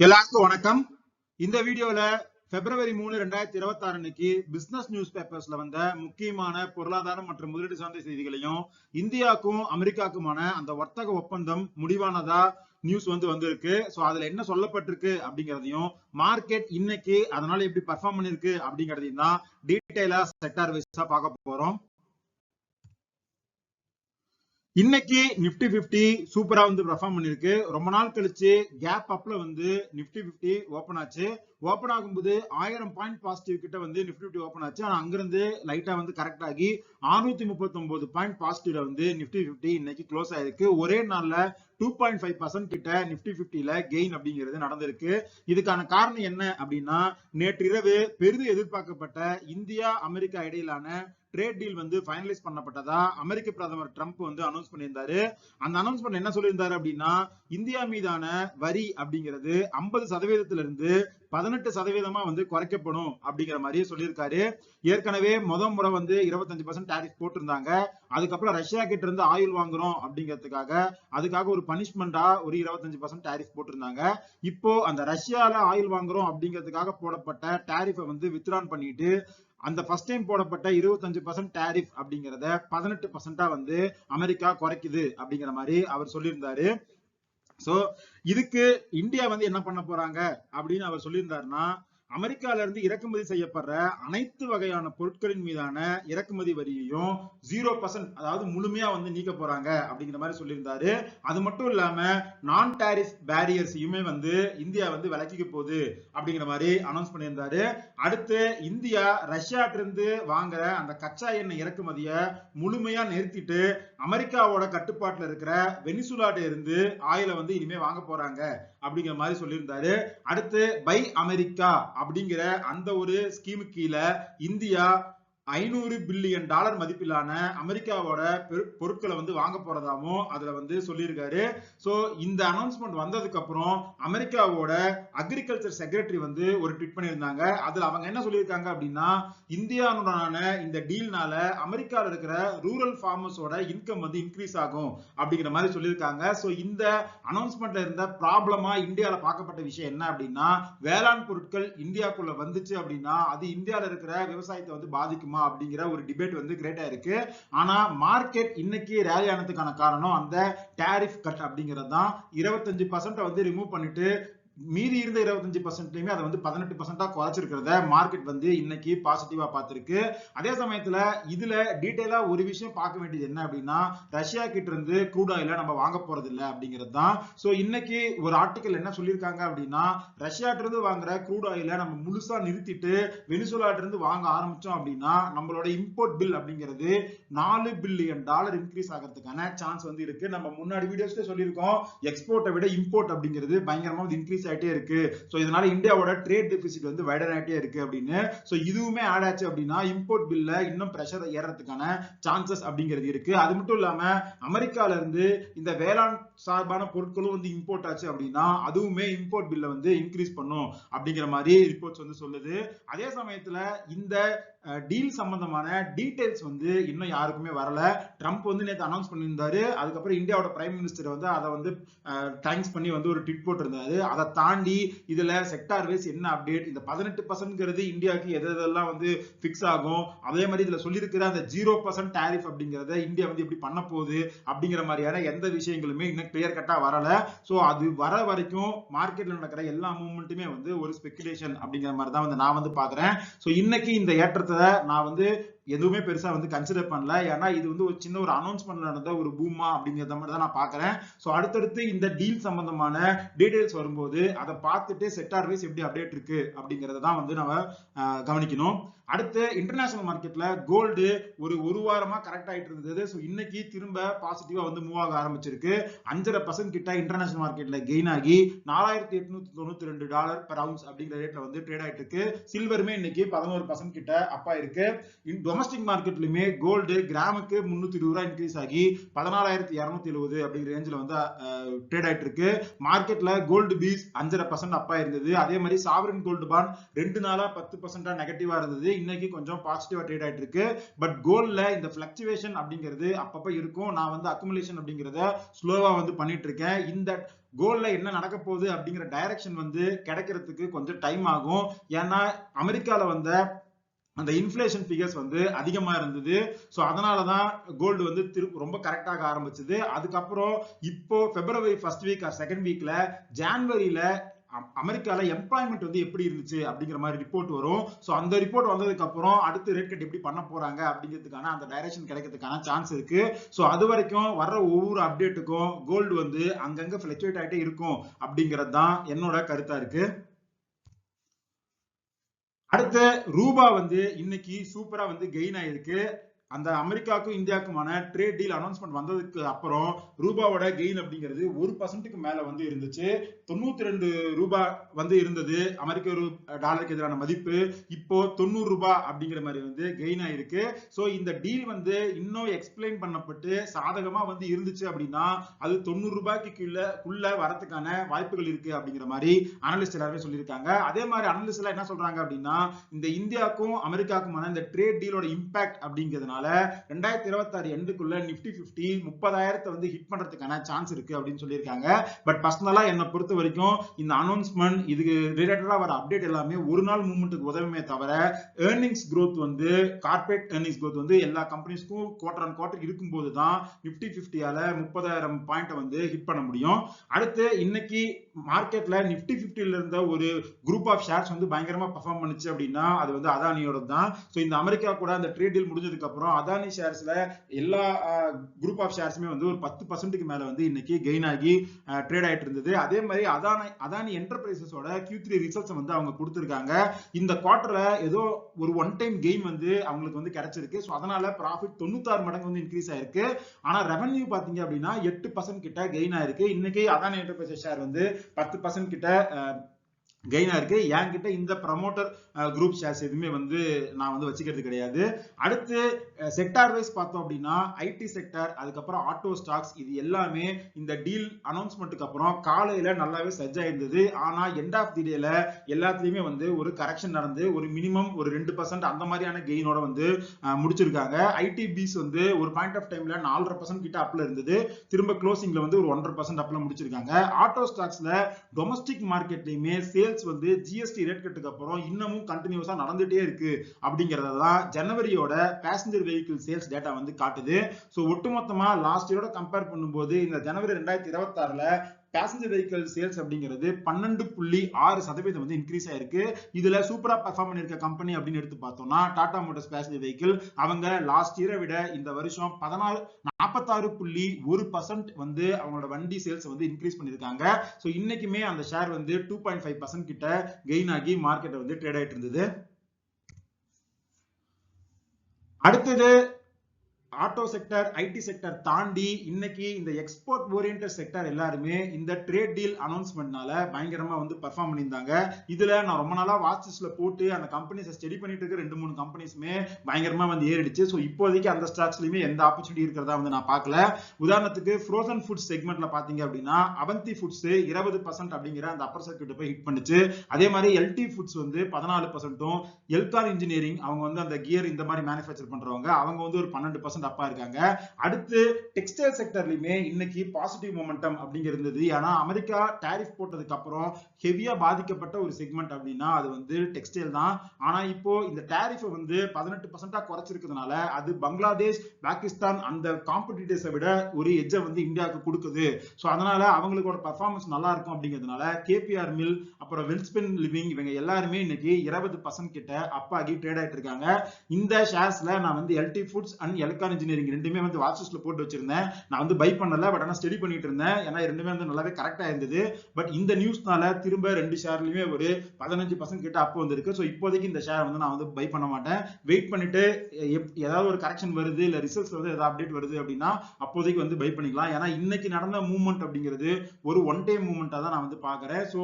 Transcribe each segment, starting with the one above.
எல்லாருக்கும் வணக்கம். இந்த வீடியோல பிப்ரவரி மூணு ரெண்டாயிரத்தி இருபத்தி ஆறு அன்னைக்கு பிசினஸ் நியூஸ் பேப்பர்ஸ்ல வந்த முக்கியமான பொருளாதாரம் மற்றும் முதலீடு சார்ந்த செய்திகளையும் இந்தியாவுக்கும் அமெரிக்காவுக்குமான அந்த வர்த்தக ஒப்பந்தம் முடிவானதா நியூஸ் வந்து வந்திருக்கு. சோ அதுல என்ன சொல்லப்பட்டிருக்கு அப்படிங்கிறதையும் மார்க்கெட் இன்னைக்கு அதனால எப்படி பர்ஃபார்ம் பண்ணிருக்கு அப்படிங்கறதையும் தான் டீட்டெயிலா செக்டார் வைஸா பார்க்க போறோம். இன்னைக்கு நிப்டி பிப்டி சூப்பரா வந்து பெர்ஃபார்ம் பண்ணிருக்கு. ரொம்ப நாள் கழிச்சு கேப் அப்ல வந்து நிப்டி பிப்டி ஓபன் ஆச்சு. ஓபன் ஆகும்போது ஆயிரம் பாயிண்ட் பாசிட்டிவ் கிட்ட வந்து நிப்டி பிப்டி ஓபன் ஆச்சு. ஆனா அங்கிருந்து லைட்டா வந்து கரெக்ட் ஆகி அறுநூத்தி முப்பத்தி ஒன்பது பாயிண்ட் பாசிட்டிவ்ல வந்து நிப்டி பிப்டி இன்னைக்கு க்ளோஸ் ஆயிருக்கு. ஒரே நாள்ல டூ பாயிண்ட் ஃபைவ் பர்சன்ட் கிட்ட நிப்டி பிப்டியில கெயின் அப்படிங்கிறது நடந்திருக்கு. இதுக்கான காரணம் என்ன அப்படின்னா நேற்று இரவு பெரிதும் எதிர்பார்க்கப்பட்ட இந்தியா அமெரிக்கா இடையிலான ட்ரேட் டீல் வந்து ஃபைனலைஸ் பண்ணப்பட்டதா அமெரிக்க பிரதமர் ட்ரம்ப் வந்து அனௌன்ஸ் பண்ணியிருந்தாரு. அந்த அனௌன்ஸ்மெண்ட் என்ன சொல்லியிருந்தாரு அப்படின்னா இந்தியா மீதான வரி அப்படிங்கிறது ஐம்பது சதவீதத்திலிருந்து இருந்து பதினெட்டு சதவீதமா வந்து குறைக்கப்படும் அப்படிங்கிற மாதிரியே சொல்லியிருக்காரு. ஏற்கனவே முத முறை வந்து இருபத்தஞ்சு பர்சன்ட் டேரிஃப் போட்டிருந்தாங்க. அதுக்கப்புறம் ரஷ்யா கிட்ட இருந்து ஆயுள் வாங்குறோம் அப்படிங்கிறதுக்காக அதுக்காக ஒரு பனிஷ்மெண்டா ஒரு இருபத்தஞ்சு பர்சன்ட் டேரிஃப் போட்டிருந்தாங்க. இப்போ அந்த ரஷ்யால ஆயுள் வாங்குறோம் அப்படிங்கிறதுக்காக போடப்பட்ட டேரிஃபை வந்து வித்ரான் பண்ணிட்டு அந்த ஃபர்ஸ்ட் டைம் போடப்பட்ட இருபத்தஞ்சு பர்சன்ட் டேரிஃப் அப்படிங்கிறத பதினெட்டு பர்சன்டா வந்து அமெரிக்கா குறைக்குது அப்படிங்கிற மாதிரி அவர் சொல்லியிருந்தாரு. சோ இதுக்கு இந்தியா வந்து என்ன பண்ண போறாங்க அப்படின்னு அவர் சொல்லியிருந்தாருன்னா அமெரிக்கால இருந்து இறக்குமதி செய்யப்படுற அனைத்து வகையான பொருட்களின் மீதான இறக்குமதி வரியையும் ஜீரோ பர்சன்ட் அதாவது முழுமையா வந்து நீக்க போறாங்க அப்படிங்கிற மாதிரி சொல்லியிருந்தாரு. அது மட்டும் இல்லாம நான் டாரிஃப் பேரியர்ஸையுமே வந்து இந்தியா வந்து விலக்கிக்க போகுது அப்படிங்கிற மாதிரி அனௌன்ஸ் பண்ணியிருந்தாரு. அடுத்து இந்தியா ரஷ்யாட்ட இருந்து வாங்குற அந்த கச்சா எண்ணெய் இறக்குமதியை முழுமையா நிறுத்திட்டு அமெரிக்காவோட கட்டுப்பாட்டுல இருக்கிற வெனிசுலாட்ட இருந்து ஆயில வந்து இனிமே வாங்க போறாங்க அப்படிங்கிற மாதிரி சொல்லியிருந்தாரு. அடுத்து பை அமெரிக்கா அப்படிங்கிற அந்த ஒரு ஸ்கீமு கீழே இந்தியா ஐநூறு பில்லியன் டாலர் மதிப்பிலான அமெரிக்காவோட பொருட்களை வந்து வாங்க போறதாவும் அதுல வந்து சொல்லியிருக்காரு. ஸோ இந்த அனௌன்ஸ்மெண்ட் வந்ததுக்கு அப்புறம் அமெரிக்காவோட அக்ரிகல்ச்சர் செக்ரட்டரி வந்து ஒரு ட்விட் பண்ணியிருந்தாங்க. அதுல அவங்க என்ன சொல்லியிருக்காங்க அப்படின்னா இந்தியாவுடனான இந்த டீல்னால அமெரிக்காவில் இருக்கிற ரூரல் ஃபார்மர்ஸோட இன்கம் வந்து இன்க்ரீஸ் ஆகும் அப்படிங்கிற மாதிரி சொல்லியிருக்காங்க. ஸோ இந்த அனௌன்ஸ்மெண்ட்ல இருந்த ப்ராப்ளமா இந்தியால பார்க்கப்பட்ட விஷயம் என்ன அப்படின்னா வேளாண் பொருட்கள் இந்தியாக்குள்ள வந்துச்சு அப்படின்னா அது இந்தியாவில் இருக்கிற விவசாயத்தை வந்து பாதிக்குமா? அப்படிங்கிற ஒரு டிபேட் வந்து கிரியேட் ஆயிருக்கு ஆனா மார்க்கெட் இன்னைக்கு ரேலி ஆனதுக்கான காரணம் அந்த டேரிஃப் கட் அப்படிங்கிறது தான் இருபத்தஞ்சு பர்சன்ட் வந்து ரிமூவ் பண்ணிட்டு மீதி இருந்த இருபத்தஞ்சு பர்சன்ட்லயுமே அதை வந்து பதினெட்டு பர்சன்டா குறைச்சிருக்கிறத மார்க்கெட் வந்து இன்னைக்கு பாசிட்டிவா பார்த்திருக்கு. அதே சமயத்துல இதுல டீட்டெயிலா ஒரு விஷயம் பார்க்க வேண்டியது என்ன அப்படின்னா ரஷ்யா கிட்ட இருந்து க்ரூட் ஆயில நம்ம வாங்க போறது இல்லை அப்படிங்கிறது தான். ஸோ இன்னைக்கு ஒரு ஆர்டிக்கல் என்ன சொல்லியிருக்காங்க அப்படின்னா ரஷ்யா இருந்து வாங்குற க்ரூட் ஆயில நம்ம முழுசா நிறுத்திட்டு வெனிசுலாட்ட இருந்து வாங்க ஆரம்பிச்சோம் அப்படின்னா நம்மளோட இம்போர்ட் பில் அப்படிங்கிறது நாலு பில்லியன் டாலர் இன்க்ரீஸ் ஆகிறதுக்கான சான்ஸ் வந்து இருக்கு. நம்ம முன்னாடி வீடியோஸ்ல சொல்லியிருக்கோம் எக்ஸ்போர்ட்டை விட இம்போர்ட் அப்படிங்கிறது பயங்கரமா இன்க்ரீஸ் இன்க்ரீஸ் ஆகிட்டே இருக்கு. ஸோ இதனால இந்தியாவோட ட்ரேட் டெபிசிட் வந்து வைடன் ஆகிட்டே இருக்கு அப்படின்னு. ஸோ இதுவுமே ஆட் ஆச்சு அப்படின்னா இம்போர்ட் பில்ல இன்னும் ப்ரெஷர் ஏறதுக்கான சான்சஸ் அப்படிங்கிறது இருக்கு. அது மட்டும் இல்லாம அமெரிக்கால இருந்து இந்த வேளாண் சார்பான பொருட்களும் வந்து இம்போர்ட் ஆச்சு அப்படின்னா அதுவுமே இம்போர்ட் பில்ல வந்து இன்க்ரீஸ் பண்ணும் அப்படிங்கிற மாதிரி ரிப்போர்ட்ஸ் வந்து சொல்லுது. அதே சமயத்துல இந்த டீல் சம்பந்தமான டீடைல்ஸ் வந்து இன்னும் யாருக்குமே வரல. ட்ரம்ப் வந்து நேற்று அனௌன்ஸ் பண்ணியிருந்தாரு. அதுக்கப்புறம் இந்தியாவோட பிரைம் மினிஸ்டர் வந்து அதை வந்து தேங்க்ஸ் பண்ணி வந்து ஒரு ட்விட் போட்டிருந்தாரு. அதை தாண்டி இதுல செக்டார் வைஸ் என்ன அப்டேட் இந்த பதினெட்டு பர்சன்ட்ங்கிறது இந்தியாவுக்கு எது எதெல்லாம் வந்து பிக்ஸ் ஆகும்? அதே மாதிரி இதுல சொல்லியிருக்கிற அந்த ஜீரோ பர்சன்ட் டேரிஃப் அப்படிங்கிறத இந்தியா வந்து எப்படி பண்ண போகுது? அப்படிங்கிற மாதிரியான எந்த விஷயங்களுமே இன்னும் கிளியர் கட்டா வரல. ஸோ அது வர வரைக்கும் மார்க்கெட்ல நடக்கிற எல்லா மூவ்மெண்ட்டுமே வந்து ஒரு ஸ்பெகுலேஷன் அப்படிங்கிற மாதிரி தான் வந்து நான் வந்து பாக்குறேன் ஸோ இன்னைக்கு இந்த ஏற்றத்தை நான் வந்து எதுவுமே பெருசா வந்து கன்சிடர் பண்ணல. ஏன்னா இது வந்து ஒரு சின்ன ஒரு அனௌன்ஸ்மெண்ட் நடந்த ஒரு பூமா அப்படிங்கிறத மாதிரி தான் நான் பாக்குறேன் சோ அடுத்தடுத்து இந்த டீல் சம்பந்தமான டீடைல்ஸ் வரும்போது அதை பார்த்துட்டு செக்டார் வைஸ் எப்படி அப்டேட் இருக்கு அப்படிங்கறத தான் வந்து நம்ம கவனிக்கணும். அடுத்து இன்டர்நேஷனல் மார்க்கெட்ல கோல்டு ஒரு ஒரு வாரமா கரெக்ட் ஆயிட்டு இருந்தது. ஸோ இன்னைக்கு திரும்ப பாசிட்டிவா வந்து மூவ் ஆக ஆரம்பிச்சிருக்கு. அஞ்சரை பர்சன்ட் கிட்ட இன்டர்நேஷனல் மார்க்கெட்ல கெயின் ஆகி நாலாயிரத்தி எட்நூத்தி தொண்ணூத்தி ரெண்டு டாலர் பெர் அவுன்ஸ் அப்படிங்கிற ரேட்ல வந்து ட்ரேட் ஆயிட்டு இருக்கு. சில்வருமே இன்னைக்கு பதினோரு பர்சன்ட் கிட்ட அப்பா இருக்கு டொமஸ்டிக் மார்க்கெட்லயுமே கோல்டு கிராமுக்கு முன்னூத்தி இருபது ரூபாய் இன்க்ரீஸ் ஆகி பதினாலாயிரத்தி இரநூத்தி எழுபது அப்படிங்கிற ரேஞ்சில் வந்து ட்ரேட் ஆயிட்டு இருக்கு. மார்க்கெட்ல கோல்டு பீஸ் அஞ்சரை பர்சன்ட் அப்பா இருந்தது அதே மாதிரி சாவரின் கோல்டு பான் ரெண்டு நாளா பத்து பர்சன்டா நெகட்டிவா இருந்தது. இன்னைக்கு கொஞ்சம் பாசிட்டிவா ட்ரேட் ஆயிட்டு இருக்கு. பட் கோல்ட்ல இந்த பிளக்சுவேஷன் அப்படிங்கிறது அப்பப்ப இருக்கும். நான் வந்து அக்குமுலேஷன் அப்படிங்கிறத ஸ்லோவா வந்து பண்ணிட்டு இருக்கேன். இந்த கோல்ல என்ன நடக்க போகுது அப்படிங்கிற டைரக்ஷன் வந்து கிடைக்கிறதுக்கு கொஞ்சம் டைம் ஆகும். ஏன்னா அமெரிக்கால வந்த அந்த இன்ஃபிளேஷன் ஃபிகர்ஸ் வந்து அதிகமா இருந்தது. ஸோ அதனாலதான் கோல்டு வந்து திரு ரொம்ப கரெக்டாக ஆரம்பிச்சது. அதுக்கப்புறம் இப்போ February first week or second வீக்ல ஜான்வரியில அமெரிக்கால எம்ப்ளாய்மெண்ட் வந்து எப்படி இருந்துச்சு அப்படிங்கிற மாதிரி ரிப்போர்ட் வரும். ஸோ அந்த ரிப்போர்ட் வந்ததுக்கு அப்புறம் அடுத்து ரேட் கட் எப்படி பண்ண போறாங்க அப்படிங்கிறதுக்கான அந்த டைரக்ஷன் கிடைக்கிறதுக்கான சான்ஸ் இருக்கு. ஸோ அது வரைக்கும் வர்ற ஒவ்வொரு அப்டேட்டுக்கும் கோல்டு வந்து அங்கங்க ஃபிளக்சுவேட் ஆகிட்டே இருக்கும் அப்படிங்கிறது தான் என்னோட கருத்தா இருக்கு. அடுத்த ரூபா வந்து இன்னைக்கு சூப்பரா வந்து கெயின் ஆயிருக்கு. அந்த அமெரிக்காவுக்கும் இந்தியாவுக்குமான ட்ரேட் டீல் அனௌன்ஸ்மெண்ட் வந்ததுக்கு அப்புறம் ரூபாவோட கெயின் அப்படிங்கிறது ஒரு பர்சன்ட்டுக்கு மேல வந்து இருந்துச்சு. தொண்ணூத்தி ரெண்டு ரூபாய் வந்து இருந்தது. அமெரிக்க ரூ டாலருக்கு எதிரான மதிப்பு. இப்போ தொண்ணூறு ரூபாய் அப்படிங்கிற மாதிரி வந்து கெயின் ஆயிருக்கு. ஸோ இந்த டீல் வந்து இன்னும் எக்ஸ்பிளைன் பண்ணப்பட்டு சாதகமா வந்து இருந்துச்சு அப்படின்னா அது தொண்ணூறு ரூபாய்க்கு கீழே உள்ள வரதுக்கான வாய்ப்புகள் இருக்கு அப்படிங்கிற மாதிரி அனலிஸ்ட் எல்லாருமே சொல்லியிருக்காங்க. அதே மாதிரி அனலிஸ்ட் எல்லாம் என்ன சொல்றாங்க அப்படின்னா இந்த இந்தியாவுக்கும் அமெரிக்காவுக்குமான இந்த ட்ரேட் டீலோட இம்பாக்ட் அப்படிங்கிறதுனால ரெண்டாயிரத்தி இருபத்தி ஆறு எண்டுக்குள்ள நிப்டி பிப்டி முப்பதாயிரத்தை வந்து ஹிட் பண்றதுக்கான சான்ஸ் இருக்கு அப்படின்னு சொல்லியிருக்காங்க. பட் பர்சனலா என்னை பொறுத்த வரைக்கும் இந்த அனௌன்ஸ்மெண்ட் இதுக்கு ரிலேட்டடா வர அப்டேட் எல்லாமே ஒரு நாள் மூவ்மெண்ட்டுக்கு உதவுமே தவிர ஏர்னிங்ஸ் க்ரோத் வந்து கார்பரேட் ஏர்னிங்ஸ் க்ரோத் வந்து எல்லா கம்பெனிஸ்க்கும் குவார்டர் அண்ட் குவார்டர் இருக்கும்போது தான் நிப்டி பிப்டியால முப்பதாயிரம் பாயிண்ட் வந்து ஹிட் பண்ண முடியும். அடுத்து இன்னைக்கு மார்க்கெட்ல நிப்டி பிப்டியில இருந்த ஒரு குரூப் ஆஃப் ஷேர்ஸ் வந்து பயங்கரமா பெர்ஃபார்ம் பண்ணுச்சு அப்படின்னா அது வந்து அதானியோட தான் ஸோ இந்த அமெரிக்கா கூட அந்த ட்ரேட் டீல் முடிஞ்சதுக்கு அப்புறம் அதானி ஷேர்ஸ்ல எல்லா குரூப் ஆஃப் ஷேர்ஸுமே வந்து ஒரு பத்து பர்சன்ட்டுக்கு மேல வந்து இன்னைக்கு கெயின் ஆகி ட்ரேட் ஆயிட்டு இருந்தது. அதே மாதிரி அதானி அதானி என்டர்பிரைசஸோட கியூ த்ரீ ரிசல்ட்ஸ் வந்து அவங்க கொடுத்துருக்காங்க. இந்த குவார்டர்ல ஏதோ ஒரு ஒன் டைம் கெயின் வந்து அவங்களுக்கு வந்து கிடைச்சிருக்கு. ஸோ அதனால ப்ராஃபிட் தொண்ணூத்தாறு மடங்கு வந்து இன்க்ரீஸ் ஆயிருக்கு. ஆனா ரெவன்யூ பாத்தீங்க அப்படின்னா எட்டு பர்சன்ட் கிட்ட கெயின் ஆயிருக்கு. இன்னைக்கு அதானி என்டர்பிரைசஸ் ஷேர் வந்து பத்து பர்சன்ட் கிட்ட கெயின் இருக்குது என்கிட்ட இந்த ப்ரமோட்டர் குரூப் ஷேர்ஸ் எதுவுமே வந்து நான் வந்து வச்சுக்கிறது கிடையாது. அடுத்து செக்டார் வைஸ் பார்த்தோம் அப்படின்னா ஐடி செக்டார் அதுக்கப்புறம் ஆட்டோ ஸ்டாக்ஸ் இது எல்லாமே இந்த டீல் அனௌன்ஸ்மெண்ட்டுக்கு அப்புறம் காலையில நல்லாவே சஜ் இருந்தது ஆனா எண்ட் ஆஃப் தி டேல எல்லாத்துலயுமே வந்து ஒரு கரெக்ஷன் நடந்து ஒரு மினிமம் ஒரு ரெண்டு பர்சன்ட் அந்த மாதிரியான கெயினோட வந்து முடிச்சிருக்காங்க. ஐடி பீஸ் வந்து ஒரு பாயிண்ட் ஆஃப் டைம்ல நாலரை பர்சன்ட் கிட்ட அப்ல இருந்தது. திரும்ப க்ளோசிங்ல வந்து ஒரு ஒன்றரை பர்சன்ட் அப்ல முடிச்சிருக்காங்க. ஆட்டோ ஸ்டாக்ஸ்ல டொமஸ்டிக் மார்க்கெட்லயுமே சேல்ஸ் வந்து ஜிஎஸ்டி ரேட் கட்டுக்கு அப்புறம் இன்னமும் கண்டினியூஸா நடந்துட்டே இருக்கு. அப்படிங்கறத தான் ஜனவரியோட பேசஞ்சர் வெஹிக்கிள் சேல்ஸ் டேட்டா வந்து காட்டுது. ஸோ ஒட்டுமொத்தமா லாஸ்ட் இயரோட கம்பேர் பண்ணும்போது இந்த ஜனவரி ரெண்டாயிரத்தி இருபத்தி ஆறுல பேசஞ்சர் வெஹிக்கிள் சேல்ஸ் அப்படிங்கிறது பன்னெண்டு புள்ளி ஆறு சதவீதம் வந்து இன்க்ரீஸ் ஆயிருக்கு. இதுல சூப்பரா பெர்ஃபார்ம் பண்ணிருக்க கம்பெனி அப்படின்னு எடுத்து பார்த்தோம்னா டாடா மோட்டர்ஸ் பேசஞ்சர் வெஹிக்கிள் அவங்க லாஸ்ட் இயரை விட இந்த வருஷம் பதினாறு நாற்பத்தாறு புள்ளி ஒரு பர்சன்ட் வந்து அவங்களோட வண்டி சேல்ஸ் வந்து இன்க்ரீஸ் பண்ணிருக்காங்க ஸோ இன்னைக்குமே அந்த ஷேர் வந்து டூ பாயிண்ட் ஃபைவ் பர்சன்ட் கிட்ட கெயின் ஆகி மார்க்கெட்டை வந்து ட்ரேட் ஆயிட்டு இருந்தது. அடுத்தது ஆட்டோ செக்டர் ஐடி செக்டர் தாண்டி இன்னைக்கு இந்த எக்ஸ்போர்ட் ஓரியன்ட் செக்டர் எல்லாருமே இந்த ட்ரேட் டீல் அனௌன்ஸ்மெண்ட்னால பயங்கரமா வந்து பெர்ஃபார்ம் பண்ணியிருந்தாங்க. இதுல நான் ரொம்ப நாளா வாட்சஸ்ல போட்டு அந்த கம்பெனிஸை ஸ்டடி பண்ணிட்டு இருக்க ரெண்டு மூணு கம்பெனிஸுமே பயங்கரமா வந்து ஏறிடுச்சு. ஸோ இப்போதைக்கு அந்த ஸ்டாக்ஸ்லயுமே எந்த ஆப்பர்ச்சுனிட்டி இருக்கிறதா வந்து நான் பார்க்கல. உதாரணத்துக்கு ஃப்ரோசன் ஃபுட்ஸ் செக்மெண்ட்ல பாத்தீங்க அப்படின்னா அவந்தி ஃபுட்ஸ் இருபது பர்சன்ட் அப்படிங்கிற அந்த அப்பர் சர்க்கியூட் போய் ஹிட் பண்ணுச்சு. அதே மாதிரி எல்டி ஃபுட்ஸ் வந்து பதினாலு பர்சன்ட்டும் எல்கார் இன்ஜினியரிங் அவங்க வந்து அந்த கியர் இந்த மாதிரி மேனுஃபேக்சர் பண்றவங்க அவங்க வந்து ஒரு பன்னெண்டு பர்சன்ட் தப்பா இருக்காங்க. அடுத்து டெக்ஸ்டைல் செக்டர்லயுமே இன்னைக்கு பாசிட்டிவ் மொமெண்டம் அப்படிங்க இருந்தது. ஏன்னா அமெரிக்கா டேரிஃப் போட்டதுக்கு அப்புறம் ஹெவியா பாதிக்கப்பட்ட ஒரு செக்மெண்ட் அப்படின்னா அது வந்து டெக்ஸ்டைல் தான். ஆனா இப்போ இந்த டாரிஃபை வந்து பதினெட்டு பர்சன்டா குறைச்சிருக்கிறதுனால அது பங்களாதேஷ் பாகிஸ்தான் அந்த காம்படிட்டர்ஸை விட ஒரு எஜ்ஜை வந்து இந்தியாவுக்கு கொடுக்குது. ஸோ அதனால அவங்களோட பர்ஃபார்மன்ஸ் நல்லா இருக்கும் அப்படிங்கிறதுனால கேபிஆர் மில் அப்புறம் வெல்ஸ்பென் லிவிங் இவங்க எல்லாருமே இன்னைக்கு இருபது பர்சன்ட் கிட்ட அப்பாகி ட்ரேட் ஆயிட்டு இருக்காங்க. இந்த ஷேர்ஸ்ல நான் வந்து எல்டி ஃபுட்ஸ் அண்ட் இன்ஜினியரிங் ரெண்டுமே வந்து வாட்சஸ்ல போட்டு வச்சிருந்தேன். நான் வந்து பை பண்ணல பட் ஆனால் ஸ்டடி பண்ணிட்டு இருந்தேன். ஏன்னா ரெண்டுமே வந்து நல்லாவே கரெக்டா இருந்தது. பட் இந்த நியூஸ்னால திரும்ப ரெண்டு ஷேர்லயுமே ஒரு பதினஞ்சு பர்சன்ட் கிட்ட அப்போ வந்திருக்கு. ஸோ இப்போதைக்கு இந்த ஷேர் வந்து நான் வந்து பை பண்ண மாட்டேன். வெயிட் பண்ணிட்டு எப்- ஏதாவது ஒரு கரெக்ஷன் வருது இல்ல ரிசல்ட்ஸ் வந்து ஏதாவது அப்டேட் வருது அப்படின்னா அப்போதைக்கு வந்து பை பண்ணிக்கலாம். ஏன்னா இன்னைக்கு நடந்த மூவ்மெண்ட் அப்படிங்கிறது ஒரு ஒன் டே மூவ்மெண்ட்டா தான் நான் வந்து பாக்குறேன் ஸோ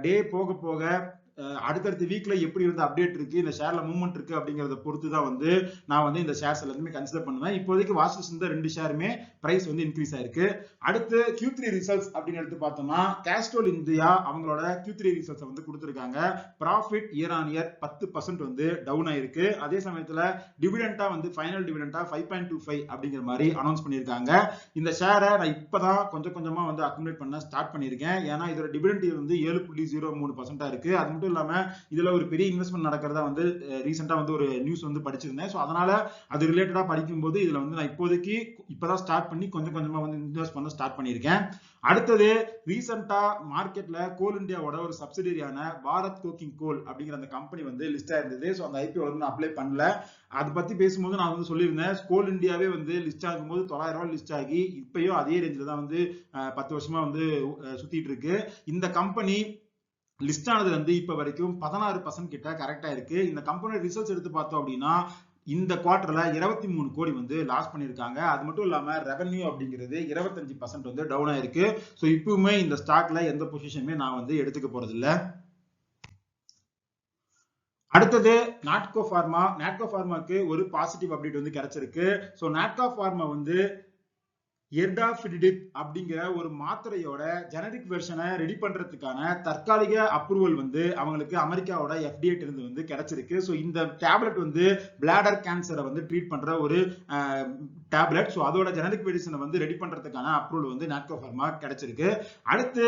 டே போக போக அடுத்தடுத்த வீக்ல எப்படி இருந்த அப்டேட் இருக்கு இந்த ஷேர்ல மூவ்மெண்ட் இருக்கு அப்படிங்கறத பொறுத்து தான் வந்து நான் வந்து இந்த ஷேர்ஸ் எல்லாத்தையுமே கன்சிடர் பண்ணுவேன். இப்போதைக்கு வாட்சஸ் இந்த ரெண்டு ஷேருமே பிரைஸ் வந்து இன்க்ரீஸ் ஆயிருக்கு. அடுத்து கியூ த்ரீ ரிசல்ட்ஸ் அப்படின்னு எடுத்து பார்த்தோம்னா கேஸ்ட்ரோல் இந்தியா அவங்களோட கியூ த்ரீ ரிசல்ட்ஸ் வந்து கொடுத்துருக்காங்க. ப்ராஃபிட் இயர் ஆன் இயர் பத்து பர்சன்ட் வந்து டவுன் ஆயிருக்கு. அதே சமயத்துல டிவிடெண்டா வந்து ஃபைனல் டிவிடெண்டா ஃபைவ் பாயிண்ட் டூ ஃபைவ் அப்படிங்கிற மாதிரி அனௌன்ஸ் பண்ணியிருக்காங்க. இந்த ஷேரை நான் இப்பதான் கொஞ்சம் கொஞ்சமா வந்து அக்குமுலேட் பண்ண ஸ்டார்ட் பண்ணியிருக்கேன். ஏன்னா இதோட டிவிடெண்ட் வந்து ஏழு புள்ளி ஜீரோ மூணு பர்சன்டா இருக்கு. அது மட்டும் இல்லாம இதுல ஒரு பெரிய இன்வெஸ்ட்மெண்ட் நடக்கிறதா வந்து ரீசெண்டா வந்து ஒரு நியூஸ் வந்து படிச்சிருந்தேன். ஸோ அதனால அது ரிலேட்டடா படிக்கும்போது இதுல வந்து நான் இப்போதைக்கு இப்பதான் ஸ்டார்ட் பண்ணி கொஞ்சம் கொஞ்சமா வந்து இன்வெஸ்ட் பண்ண ஸ்டார்ட் பண்ணியிருக்கேன். அடுத்தது ரீசெண்டா மார்க்கெட்ல கோல் இந்தியாவோட ஒரு சப்சிடரியான பாரத் கோக்கிங் கோல் அப்படிங்கிற அந்த கம்பெனி வந்து லிஸ்ட் ஆயிருந்தது ஸோ அந்த ஐபிஓ வந்து அப்ளை பண்ணல. அதை பத்தி பேசும்போது நான் வந்து சொல்லியிருந்தேன். கோல் இந்தியாவே வந்து லிஸ்ட் ஆகும்போது தொள்ளாயிரம் ரூபாய் லிஸ்ட் ஆகி இப்பயும் அதே ரேஞ்சில் தான் வந்து பத்து வருஷமா வந்து சுத்திட்டு இருக்கு. இந்த கம்பெனி லிஸ்ட் ஆனது வந்து இப்ப வரைக்கும் பதினாறு பர்சன்ட் கிட்ட கரெக்டா இருக்கு. இந்த கம்பெனி ரிசல்ட்ஸ் எடுத்து பார்த்தோம் அப்படின்னா இந்த குவார்டர்ல இருபத்தி மூணு கோடி வந்து லாஸ் பண்ணியிருக்காங்க. அது மட்டும் இல்லாம ரெவன்யூ அப்படிங்கிறது இருபத்தஞ்சு பர்சன்ட் வந்து டவுன் ஆயிருக்கு. ஸோ இப்பவுமே இந்த ஸ்டாக்ல எந்த பொசிஷனுமே நான் வந்து எடுத்துக்க போறது இல்லை. அடுத்தது நாட்கோ ஃபார்மா நாட்கோ ஃபார்மாக்கு ஒரு பாசிட்டிவ் அப்டேட் வந்து கிடைச்சிருக்கு. ஸோ நாட்கோ ஃபார்மா வந்து எர்டாஃபிடிப் அப்படிங்கிற ஒரு மாத்திரையோட ஜெனரிக் வெர்ஷனை ரெடி பண்றதுக்கான தற்காலிக அப்ரூவல் வந்து அவங்களுக்கு அமெரிக்காவோட FDA இருந்து வந்து கிடைச்சிருக்கு. ஸோ இந்த டேப்லெட் வந்து பிளாடர் கேன்சரை வந்து ட்ரீட் பண்ற ஒரு டேப்லெட் ஸோ அதோட ஜெனரிக் மெடிசனை வந்து ரெடி பண்றதுக்கான அப்ரூவல் வந்து நாட்கோ ஃபார்மா கிடைச்சிருக்கு. அடுத்து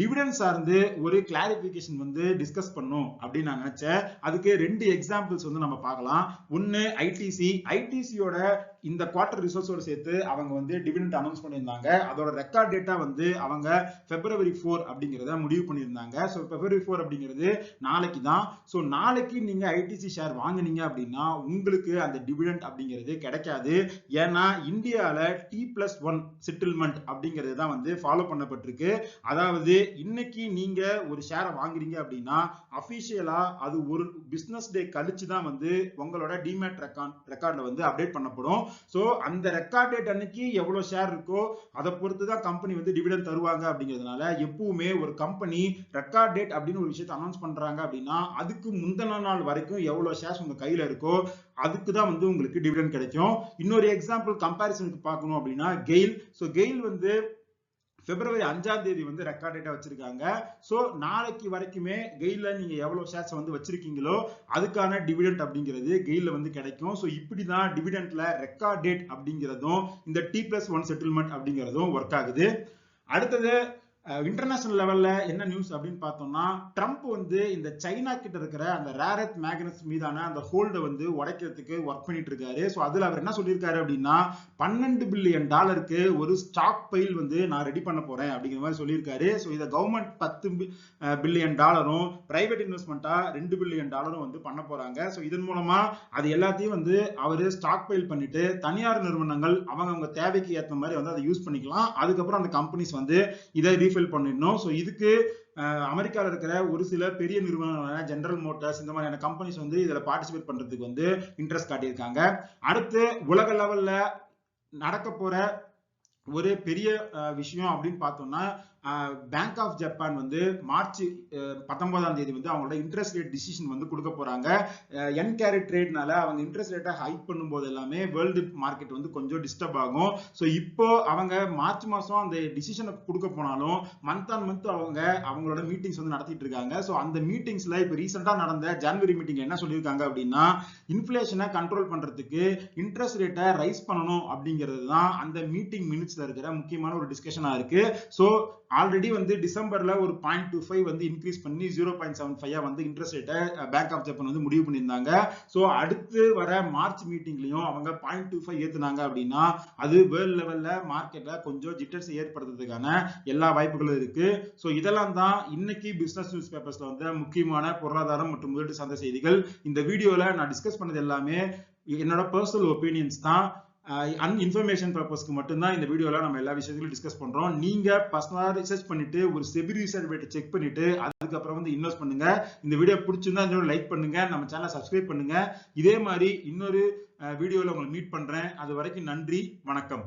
டிவிடன் சார்ந்து ஒரு கிளாரிபிகேஷன் வந்து டிஸ்கஸ் பண்ணும் அப்படின்னு நான் நினைச்சேன். அதுக்கு ரெண்டு எக்ஸாம்பிள்ஸ் வந்து நம்ம பார்க்கலாம். ஒன்னு ஐடிசி ஐடிசியோட இந்த குவார்டர் ரிசல்ட்ஸோட சேர்த்து அவங்க வந்து டிவிடெண்ட் அனௌன்ஸ் பண்ணியிருந்தாங்க. அதோட ரெக்கார்ட் டேட்டா வந்து அவங்க பிப்ரவரி ஃபோர் அப்படிங்கிறத முடிவு பண்ணியிருந்தாங்க. ஸோ பிப்ரவரி ஃபோர் அப்படிங்கிறது நாளைக்கு தான். ஸோ நாளைக்கு நீங்க ஐடிசி ஷேர் வாங்குனீங்க அப்படின்னா உங்களுக்கு அந்த டிவிடெண்ட் அப்படிங்கிறது கிடைக்காது. ஏன்னா இந்தியால டி பிளஸ் ஒன் செட்டில்மெண்ட் அப்படிங்கிறது தான் வந்து ஃபாலோ பண்ணப்பட்டிருக்கு. அதாவது இன்னைக்கு நீங்க ஒரு ஷேரை வாங்குறீங்க அப்படின்னா அபிஷியலா அது ஒரு பிசினஸ் டே கழிச்சு தான் வந்து உங்களோட டிமேட் ரெக்கார்ட் ரெக்கார்ட்ல வந்து அப்டேட் பண்ணப்படும். ஸோ அந்த ரெக்கார்ட் டேட் அன்னைக்கு எவ்வளவு ஷேர் இருக்கோ அதை பொறுத்து தான் கம்பெனி வந்து டிவிடன் தருவாங்க அப்படிங்கிறதுனால எப்பவுமே ஒரு கம்பெனி ரெக்கார்ட் டேட் அப்படின்னு ஒரு விஷயத்தை அனௌன்ஸ் பண்றாங்க அப்படின்னா அதுக்கு முந்தின நாள் வரைக்கும் எவ்வளவு ஷேர்ஸ் உங்க கையில இருக்கோ அதுக்கு தான் வந்து உங்களுக்கு டிவிடன் கிடைக்கும். இன்னொரு எக்ஸாம்பிள் கம்பாரிசனுக்கு பார்க்கணும் அப்படின்னா கெயில். ஸோ கெயில் வந்து பிப்ரவரி அஞ்சாம் தேதி வந்து ரெக்கார்ட் டேட்டா வச்சிருக்காங்க. ஸோ நாளைக்கு வரைக்குமே கெயில நீங்க எவ்வளவு ஷேர்ஸ் வந்து வச்சிருக்கீங்களோ அதுக்கான டிவிடெண்ட் அப்படிங்கிறது கெயில வந்து கிடைக்கும். ஸோ இப்படி தான் டிவிடெண்ட்ல ரெக்கார்ட் டேட் அப்படிங்கிறதும் இந்த டி பிளஸ் ஒன் செட்டில்மெண்ட் அப்படிங்கிறதும் ஒர்க் ஆகுது. அடுத்தது இன்டர்நேஷனல் லெவல்ல என்ன நியூஸ் அப்படின்னு பார்த்தோம்னா ட்ரம்ப் வந்து இந்த சைனா கிட்ட இருக்கிற அந்த ரேரத் மேக்னஸ் மீதான அந்த ஹோல்டை வந்து உடைக்கிறதுக்கு ஒர்க் பண்ணிட்டு இருக்காரு. ஸோ அதுல அவர் என்ன சொல்லியிருக்காரு அப்படின்னா பன்னெண்டு பில்லியன் டாலருக்கு ஒரு ஸ்டாக் பைல் வந்து நான் ரெடி பண்ண போறேன் அப்படிங்கிற மாதிரி சொல்லியிருக்காரு. ஸோ இதை கவர்மெண்ட் பத்து பில்லியன் டாலரும் பிரைவேட் இன்வெஸ்ட்மெண்ட்டா ரெண்டு பில்லியன் டாலரும் வந்து பண்ண போறாங்க. ஸோ இதன் மூலமா அது எல்லாத்தையும் வந்து அவர் ஸ்டாக் பைல் பண்ணிட்டு தனியார் நிறுவனங்கள் அவங்க அவங்க தேவைக்கு ஏற்ற மாதிரி வந்து அதை யூஸ் பண்ணிக்கலாம். அதுக்கப்புறம் அந்த கம்பெனிஸ் வந்து இதை ரீஃபில் பண்ணிடணும். ஸோ இதுக்கு அமெரிக்காவில் இருக்கிற ஒரு சில பெரிய நிறுவனங்களான ஜெனரல் மோட்டார்ஸ் இந்த மாதிரியான கம்பெனிஸ் வந்து இதுல பார்ட்டிசிபேட் பண்றதுக்கு வந்து இன்ட்ரெஸ்ட் காட்டியிருக்காங்க. அடுத்து உலக லெவல்ல நடக்க போற ஒரு பெரிய அஹ், விஷயம் அப்படின்னு பார்த்தோம்னா பேங்க் ஆஃப் ஜப்பான் வந்து மார்ச் பத்தொன்பதாம் தேதி வந்து அவங்களோட இன்ட்ரெஸ்ட் ரேட் டிசிஷன் வந்து கொடுக்க போறாங்க. என் கேரி ட்ரேட்னால அவங்க இன்ட்ரெஸ்ட் ரேட்டை ஹைக் பண்ணும்போது எல்லாமே வேர்ல்டு மார்க்கெட் வந்து கொஞ்சம் டிஸ்டர்ப் ஆகும். ஸோ இப்போ அவங்க மார்ச் மாதம் அந்த டிசிஷனை கொடுக்க போனாலும் மந்த் ஆன் மந்த் அவங்க அவங்களோட மீட்டிங்ஸ் வந்து நடத்திட்டு இருக்காங்க. ஸோ அந்த மீட்டிங்ஸ்ல இப்போ ரீசெண்டாக நடந்த ஜான்வரி மீட்டிங் என்ன சொல்லியிருக்காங்க அப்படின்னா இன்ஃபிளேஷனை கண்ட்ரோல் பண்றதுக்கு இன்ட்ரெஸ்ட் ரேட்டை ரைஸ் பண்ணணும் அப்படிங்கிறது தான் அந்த மீட்டிங் மினிட்ஸ்ல இருக்கிற முக்கியமான ஒரு டிஸ்கஷனாக இருக்கு. ஸோ ஆல்ரெடி வந்து டிசம்பர்ல ஒரு பாயிண்ட் டூ ஃபைவ் வந்து இன்க்ரீஸ் பண்ணி ஜீரோ பாயிண்ட் செவன் ஃபைவ் வந்து இன்ட்ரெஸ்ட் ரேட்டை பேங்க் ஆஃப் ஜப்பான் வந்து முடிவு பண்ணியிருந்தாங்க. ஸோ அடுத்து வர மார்ச் மீட்டிங்லையும் அவங்க பாயிண்ட் டூ ஃபைவ் ஏத்துனாங்க அப்படின்னா அது வேர்ல்ட் லெவல்ல மார்க்கெட்ல கொஞ்சம் ஜிட்டர்ஸ் ஏற்படுத்துறதுக்கான எல்லா வாய்ப்புகளும் இருக்கு. ஸோ இதெல்லாம் தான் இன்னைக்கு பிசினஸ் நியூஸ் பேப்பர்ஸ்ல வந்து முக்கியமான பொருளாதாரம் மற்றும் முதலீட்டு சார்ந்த செய்திகள். இந்த வீடியோல நான் டிஸ்கஸ் பண்ணது எல்லாமே என்னோட பர்சனல் ஒப்பீனியன்ஸ் தான். அன் இன்ஃபர்மேஷன் பர்பஸ்க்கு மட்டும்தான் இந்த வீடியோவில் நம்ம எல்லா விஷயத்தையும் டிஸ்கஸ் பண்ணுறோம் நீங்கள் பர்சனலாக ரிசர்ச் பண்ணிட்டு ஒரு செபி ரிசர்வேட்டை செக் பண்ணிட்டு அதுக்கப்புறம் வந்து இன்வெஸ்ட் பண்ணுங்க. இந்த வீடியோ பிடிச்சிருந்தா இந்த லைக் பண்ணுங்க. நம்ம சேனலை சப்ஸ்கிரைப் பண்ணுங்க. இதே மாதிரி இன்னொரு வீடியோவில் உங்களை மீட் பண்ணுறேன் அது வரைக்கும் நன்றி. வணக்கம்.